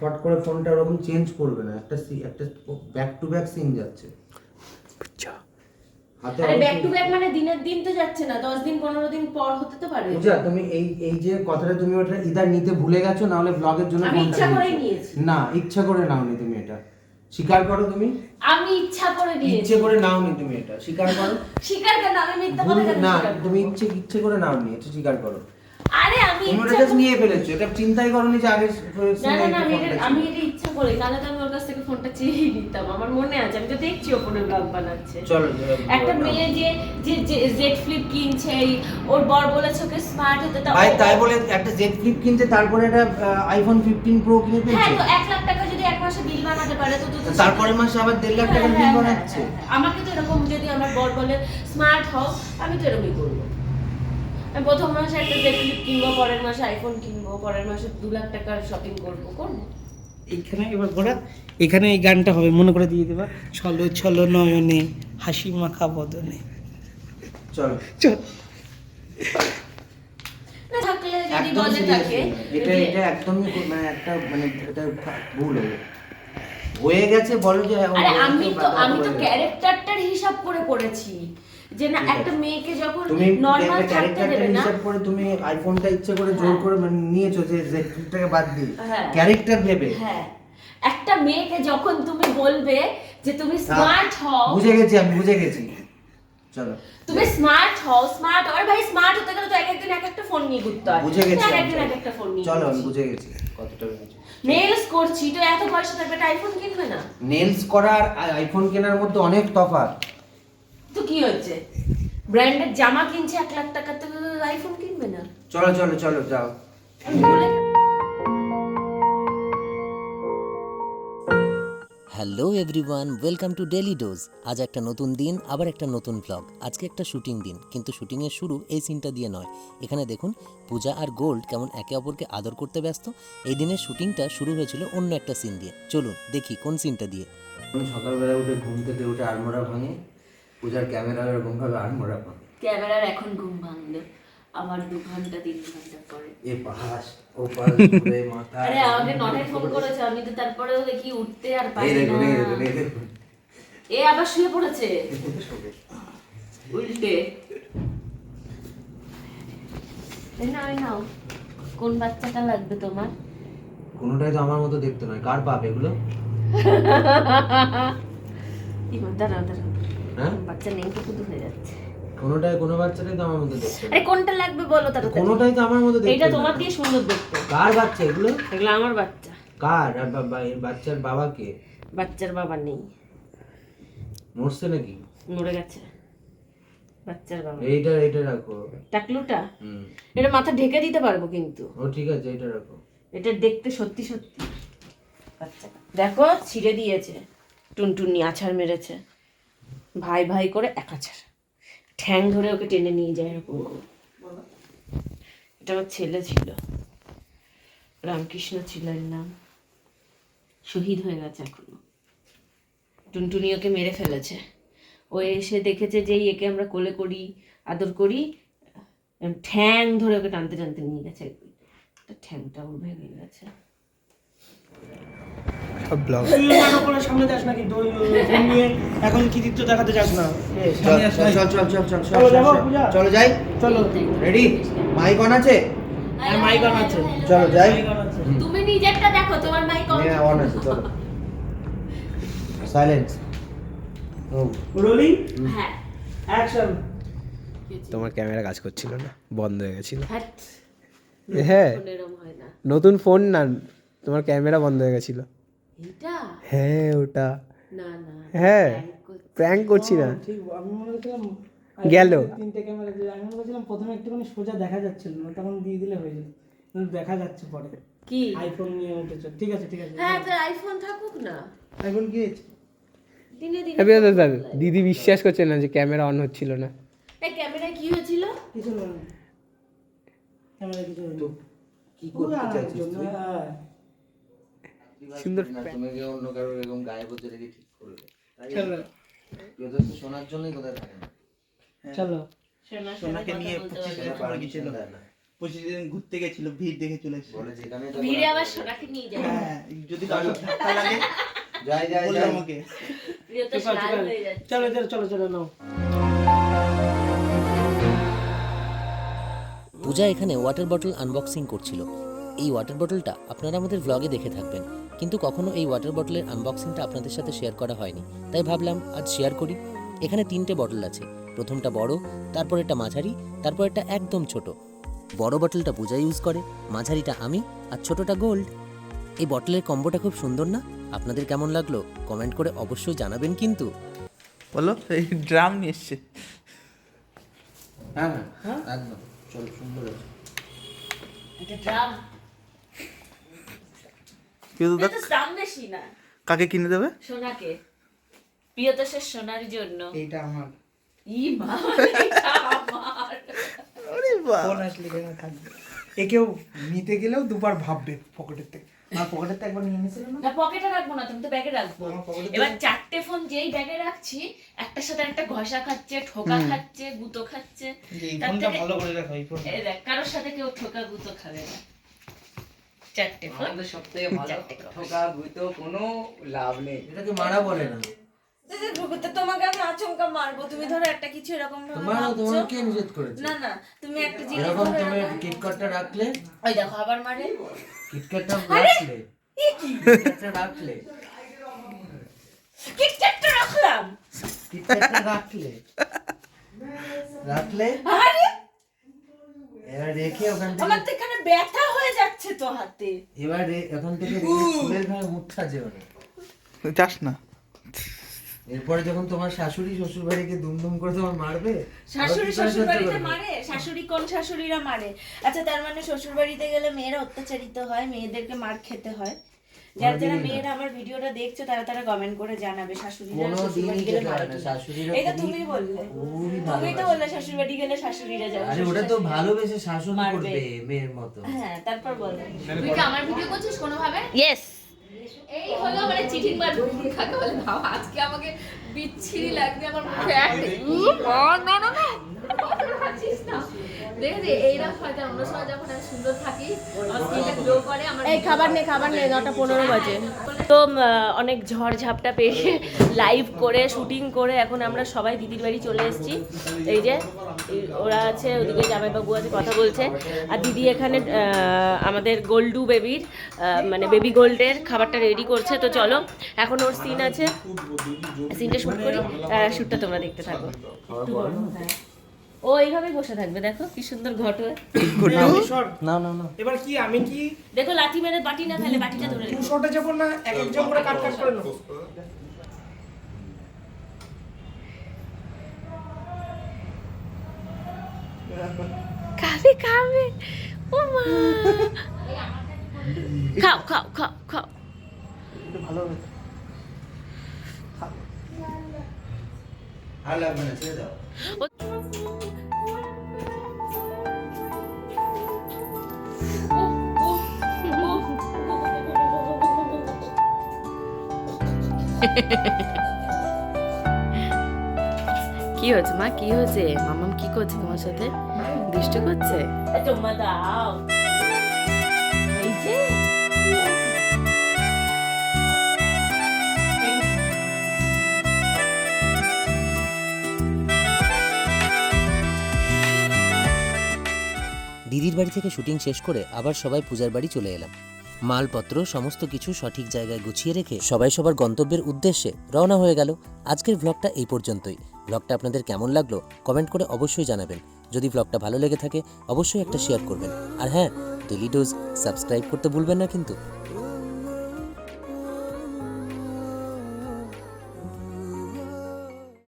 ফট করে ফোনটা ওরকম চেঞ্জ করবে না। একটা সি- একটা ব্যাক টু ব্যাক সিন যাচ্ছে। হাতে আরে ব্যাক টু ব্যাক মানে দিনের দিন তো যাচ্ছে না দশ দিন পনেরো দিন পর হতে তো পারে। পূজা তুমি এই এই যে কথাটা তুমি ওটা ইদার নিতে ভুলে গেছো না হলে ব্লগের জন্য আমি ইচ্ছা করে নিয়েছো। না ইচ্ছা করে নাওনি তুমি এটা। স্বীকার করো তুমি? আমি ইচ্ছা করে নিয়েছি। ইচ্ছে করে নাওনি তুমি এটা। স্বীকার করো? স্বীকার কেন? আমি মিথ্যা কথা না তুমি ইচ্ছে ইচ্ছে করে নাওনি এটা স্বীকার করো। আরে আমি ইচ্ছা নিয়ে ফেলেছো এটা চিন্তাই করনি যে আগে না না আমি আমি এটা ইচ্ছা করি তাহলে তো আমি ওর কাছ থেকে ফোনটা নিতাম আমার মনে আছে আমি তো দেখছি ও ফোনে ব্লগ বানাচ্ছে। চলো একটা মেয়ে যে যে জেড ফ্লিপ কিনছে ওর বর বলেছে ওকে স্মার্ট হতে ভাই তাই বলে একটা জেড ফ্লিপ কিনছে তারপরে একটা আইফোন ফিফটিন প্রো কিনে হ্যাঁ তো এক লাখ টাকা যদি এক মাসে বিল বানাতে পারে তো তারপরে মাসে আবার দেড় লাখ টাকার হ্যাঁ, বিল হ্যাঁ, বানাচ্ছে। হ্যাঁ, হ্যাঁ। আমাকে তো এরকম যদি আমার বর বলে স্মার্ট হও আমি তো এরকমই করব। প্রথম মাসে একটা জেড ফ্লিপ কিনবো পরের মাসে আইফোন কিনবো পরের মাসে দু লাখ টাকার শপিং করব করব। এইখানে এবার ঘোরা এখানে এই গানটা হবে মনে করে দিয়ে দেবা। ছলো ছলো নয়নে হাসি মাখা বদনে। চলো। চল। এটা এটা একদমই মানে একটা মানে এটা ভুল হবে হয়ে গেছে বলো যে আমি তো আমি তো ক্যারেক্টারটার হিসাব করে পড়েছি যে না একটা মেয়েকে যখন নর্মাল থাকতে দেবে না। করে তুমি আইফোনটা ইচ্ছে করে জোর হ্যাঁ। করে মানে নিয়েছো যে জেডটাকে বাদ দিয়ে। ক্যারেক্টার ভেবে। হ্যাঁ। একটা মেয়েকে যখন তুমি বলবে যে তুমি স্মার্ট হও বুঝে গেছি আমি বুঝে গেছি। চলো। তুমি স্মার্ট হও স্মার্ট আর ভাই স্মার্ট হতে গেলে তো এক একদিন এক একটা ফোন নিয়ে ঘুরতে হয়। বুঝে গেছি এক একদিন। এক একটা ফোন নিয়ে চলো আমি বুঝে গেছি কতটা বুঝেছি নেলস করছি তো এত পয়সা থাকবে আইফোন কিনবে না? নেলস করার আইফোন কেনার মধ্যে অনেক তফাৎ। তো কি হচ্ছে ব্র্যান্ডের জামা কিনছে এক লাখ টাকা তো আইফোন কিনবে না? চলো চলো চলো যাও। Hello everyone welcome to daily dose আজ একটা নতুন দিন আবার একটা নতুন ব্লগ আজকে একটা শুটিং দিন কিন্তু শুটিংয়ের শুরু এই সিনটা দিয়ে নয়। এখানে দেখুন পূজা আর গোল্ড কেমন একে অপরকে আদর করতে ব্যস্ত। এই দিনের শুটিংটা শুরু হয়েছিল অন্য একটা সিন দিয়ে। চলুন দেখি কোন সিনটা দিয়ে। সকালবেলা উঠে ঘুম থেকে উঠে আড়মোড়া ভাঙে। পূজার ক্যামেরা এরকম ভাবে আড়মোড়া ভাঙে ক্যামেরার এখন ঘুম ভাঙলো। আমার দু ঘণ্টা তিন ঘণ্টা পরে। এ পাহাস ও পাহাস ঘুরে মাথা। আরে আমাকে নটায় ফোন করেছে। আমি তো তারপরেও দেখি উঠতে আর পারি না। এ আবার শুয়ে পড়েছে। উল্টে। এই নাও নাও। কোন বাচ্চাটা লাগবে তোমার? কোনোটাই তো আমার মতো দেখতে নয়। কার পাপ এগুলো? দাঁড়াও দাঁড়াও। হ্যাঁ? বাচ্চা নেই তো হয়ে যাচ্ছে। কোনোটাই কোনো বাচ্চাটাই তো আমার মতো দেখতে আরে কোনটা লাগবে বলো তাড়াতাড়ি। কোনোটাই তো আমার মতো দেখতে নয়। তোমার দিয়ে সুন্দর দেখতে। কার বাচ্চা এগুলো? এগুলো আমার বাচ্চা। কার? আর বা- বা- এর বাচ্চার বাবা কে? বাচ্চার বাবা নেই। মরছে নাকি? মরে গেছে। বাচ্চার বাবা। এইটা এইটা রাখো। টাকলুটা? হুম। এটা মাথা ঢেকে দিতে পারব কিন্তু। ও ঠিক আছে এটা রাখো। এটা দেখতে সত্যি সত্যি। বাচ্চাটা। দেখো ছিঁড়ে দিয়েছে। টুনটুনি আছাড় মেরেছে। ভাই ভাই করে এক আছাড় ঠ্যাং ধরে ওকে টেনে নিয়ে যায় এরকম। এটা আমার ছেলে ছিল। রামকৃষ্ণ ছিল এর নাম। শহীদ হয়ে গেছে এখনও। টুনটুনি ওকে মেরে ফেলেছে। ও এসে দেখেছে যে একে আমরা কোলে করি, আদর করি ঠ্যাং ধরে ওকে টানতে টানতে নিয়ে গেছে। ঠ্যাংটা ওর ভেঙে গেছে। সব ব্লগ সামনে যাস না কিন্তু নিয়ে এখন কৃতিত্ব দেখাতে যাস না? চল। চল চল চল চল চলো, যাই? চলো। রেডি মাইক অন আছে? হ্যাঁ মাইক অন আছে। চলো যাই। তুমি নিজেরটা দেখো তোমার মাইক অন হ্যাঁ অন আছে চলো। সাইলেন্স রোলিং হ্যাঁ। অ্যাকশন তোমার ক্যামেরা কাজ করছিল না? বন্ধ হয়ে গেছিল? হ্যাঁ। ফোন এরম হয় না। নতুন ফোন না তোমার ক্যামেরা বন্ধ হয়ে গেছিল? এটা? হ্যাঁ ওটা। না না হ্যাঁ। প্র্যাঙ্ক করছি। না। ঠিক আমি মনে করছিলাম গেল। তিনটে ক্যামেরা দিয়ে আমি মনে করছিলাম প্রথমে একটুখানি সোজা দেখা যাচ্ছিল না তখন দিয়ে দিলে হয়ে যেত। দেখা যাচ্ছে পরে। কি? আইফোন নিয়ে উঠেছে। ঠিক আছে ঠিক আছে। হ্যাঁ তো আইফোন থাকুক না। এখন কি হয়েছে? দিনে দিনে দাদা বিশ্বাস করছে না যে ক্যামেরা অন হচ্ছিল না। এই ক্যামেরায় কি হয়েছিল? কিছু নয় ক্যামেরা কিছু। কি করতে চাইছিস তুই? হ্যাঁ। সুন্দর তুমি কি অন্য কারও এরকম গায়ে বসে রেখে ঠিক করবে। চলো। শোনার জন্যই কোথায় থাকে না। চলো। সোনাকে নিয়ে পঁচিশ পারবে হাজার না। টাকা ছিল দেয় না। প্রতিদিন ঘুরতে গেছিল ভিড় দেখে চলে এসেছে। বলে যেখানে ভিড়ে আবার সোনাকে নিয়ে যাবে হ্যাঁ যদি কারও ধাক্কা লাগে যাই যাই যাই। আমাকে চলো, চলো। চলো চলো চলো চলো নাও। পূজা এখানে ওয়াটার বটল আনবক্সিং করছিল। এই ওয়াটার বটলটা আপনারা আমাদের ব্লগে দেখে থাকবেন। কিন্তু কখনো এই ওয়াটার বটলের আনবক্সিংটা আপনাদের সাথে শেয়ার করা হয়নি। তাই ভাবলাম আজ শেয়ার করি। এখানে তিনটে বটল আছে। প্রথমটা বড় তারপর একটা মাঝারি তারপর একটা একদম ছোট। বড় বটলটা পূজা ইউজ করে মাঝারিটা আমি আর ছোটটা গোল্ড এই বটলের কম্বোটা খুব সুন্দর না? আপনাদের কেমন লাগল? কমেন্ট করে অবশ্যই জানাবেন কিন্তু। বলো এই ড্রাম নিয়ে এসছে। হ্যাঁ হ্যাঁ একদম। চল সুন্দর আছে এটা ড্রাম কিন্তু এটা দাম বেশি না। কাকে কিনে দেবে? সোনাকে। প্রিয়তোষের সোনার জন্য। এইটা আমার। ই মা এটা আমার। ফোন আসলে এখানে থাকবে। একেও নিতে গেলেও দুবার ভাববে পকেটের থেকে। আর পকেটের থেকে একবার নিয়ে নিয়েছিল না? না পকেটে রাখব না তুমি তো ব্যাগে রাখব। আমার এবার চারটে ফোন যেই ব্যাগে রাখছি একটার সাথে একটা ঘষা খাচ্ছে ঠোকা খাচ্ছে গুতো খাচ্ছে। এই ফোনটা ভালো করে রাখো এই ফোন এই দেখ কারোর সাথে কেউ ঠোকা গুতো খাবে না। চারটে ফোন আমাদের সব থেকে ভালো ঠোকা গুইতো কোনো লাভ নেই। এটাকে মারা বলে না। তোমাকে আমি আচমকা মারবো। তুমি ধরো একটা কিছু এরকম ভাবে মারা ভাবছ। তোমার কে নিষেধ করেছে? না না তুমি একটা জিনিস এরকম তুমি এরকম- রাখলে? ওই দেখো আবার মারে। কিটকাটটা রাখলে। কিটকাটটা রাখলে। কিটক্যাটটা রাখলাম। কিটকাটটা রাখলে। রাখলে? আরে এবার রেখে ওখান আমার তো এখানে ব্যথা হয়ে যাচ্ছে তো হাতে। এবার এখন থেকে ফুলের ঘায়ে মুঠা যেও না যাস না। এরপরে যখন তোমার শাশুড়ি শ্বশুর বাড়িকে দুমদুম করে তোমার মারবে শাশুড়ি শ্বশুর বাড়িতে মারে? শাশুড়ি কোন শাশুড়িরা মারে? আচ্ছা তার মানে শ্বশুর বাড়িতে গেলে মেয়েরা অত্যাচারিত হয় মেয়েদেরকে মার খেতে হয়। যারা যারা মেয়েরা আমার ভিডিওটা দেখছ তারা তারা কমেন্ট করে জানাবে কোনো কিনা। শাশুড়িরা এটা তুমি বললে। তুমি তো বললে শ্বশুর বাড়ি গেলে শাশুড়িরা যাবে আরে ওটা তো ভালোবেসে শাসন করবে মেয়ের মতো। হ্যাঁ তারপর বলো। তুই কি আমার ভিডিও করছিস কোনোভাবে? ইয়েস এই হলো মানে চিঠিং বার কাকে বলে ভাব আজকে আমাকে বিচ্ছিরি লাগবে আমার মুখে না না না না? দেখেছি এইরকম কারণ অন্য সময় যখন আমি সুন্দর থাকি গ্লো করে আমার এই খাবার নেই খাবার নেই নটা পনেরো বাজে। তো অনেক ঝড় ঝাপটা পেয়ে লাইভ করে শুটিং করে এখন আমরা সবাই দিদির বাড়ি চলে এসেছি। এই যে ওরা আছে ওদিকে জামাইবাবু আছে কথা বলছে। আর দিদি এখানে আমাদের গোল্ডু বেবির মানে বেবি গোল্ডের খাবারটা রেডি করছে। তো চলো এখন ওর সিন আছে। সিনটা শ্যুট করি শ্যুটটা তোমরা দেখতে থাকো। হ্যাঁ। ও এইভাবেই বসে থাকবে দেখো কি সুন্দর ঘট হয়ে না না না এবার কি আমি কি? দেখো লাঠি মেরে বাটি না ফেলে বাটিটা ধরে। শর্টে যাব না এক একজন করে কাট কাট করে নেব খাবে খাবে ও মা। খাও খাও খাও খাও। ভালো হবে। আর লাগবে না ছেড়ে দাও। কি হয়েছে মা? কি হয়েছে? মামাম কি করছে তোমার সাথে? দুষ্ট করছে? তোমার দাও। এই যে। দিদির বাড়ি থেকে শুটিং শেষ করে আবার সবাই পূজার বাড়ি চলে এলাম। মালপত্র, সমস্ত কিছু সঠিক জায়গায় গুছিয়ে রেখে সবাই সবার গন্তব্যের উদ্দেশ্যে রওনা হয়ে গেল। আজকের ভ্লগটা এই পর্যন্তই। ভ্লগটা আপনাদের কেমন লাগল কমেন্ট করে অবশ্যই জানাবেন। যদি ভ্লগটা ভালো লেগে থাকে, অবশ্যই একটা শেয়ার করবেন। আর হ্যাঁ ডেলি ডোজ সাবস্ক্রাইব করতে ভুলবেন না কিন্তু।